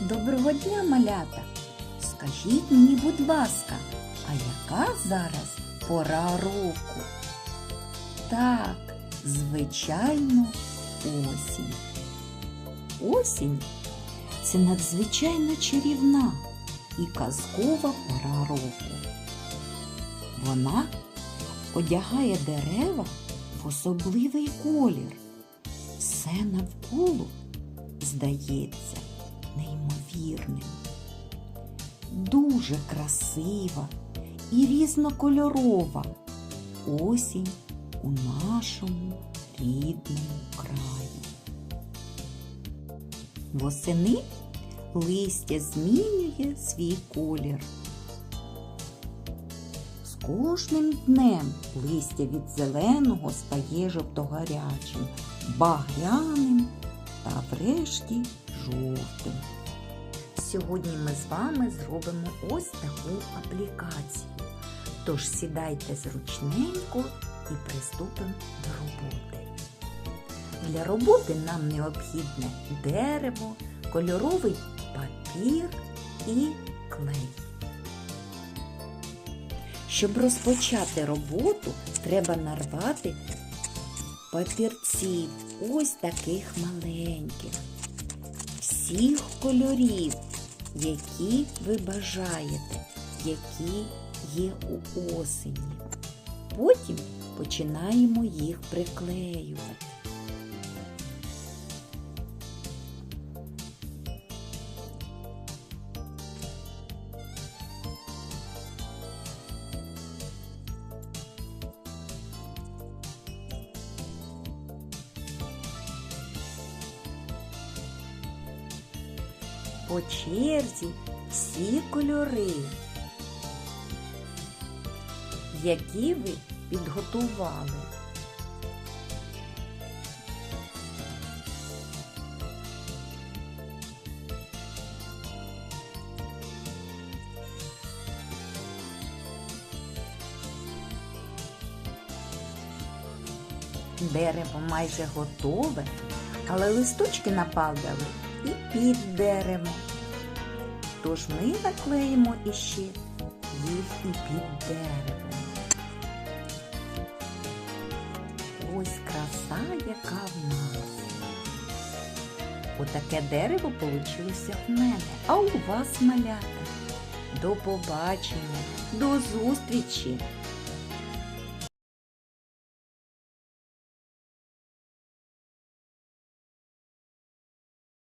Доброго дня, малята! Скажіть мені, будь ласка, а яка зараз пора року? Так, звичайно, осінь. Осінь це надзвичайно чарівна і казкова пора року. Вона одягає дерева в особливий колір. Все навколо здається неймовірним. Дуже красива і різнокольорова осінь у нашому рідному краї. Восени листя змінює свій колір. З кожним днем листя від зеленого стає жовтогарячим, багряним та врешті жовтим. Сьогодні ми з вами зробимо ось таку аплікацію. Тож сідайте зручненько і приступимо до роботи. Для роботи нам необхідне дерево, кольоровий папір і клей. Щоб розпочати роботу, треба нарвати папірців, ось таких маленьких, всіх кольорів, які ви бажаєте, які є у осені. Потім починаємо їх приклеювати. По черзі всі кольори, які ви підготували. Дерево майже готове, але листочки нападали і під дерево. Тож ми наклеїмо іще їх і під деревом. Ось краса, яка в нас. Отаке дерево вийшло в мене, а у вас малята. До побачення, до зустрічі!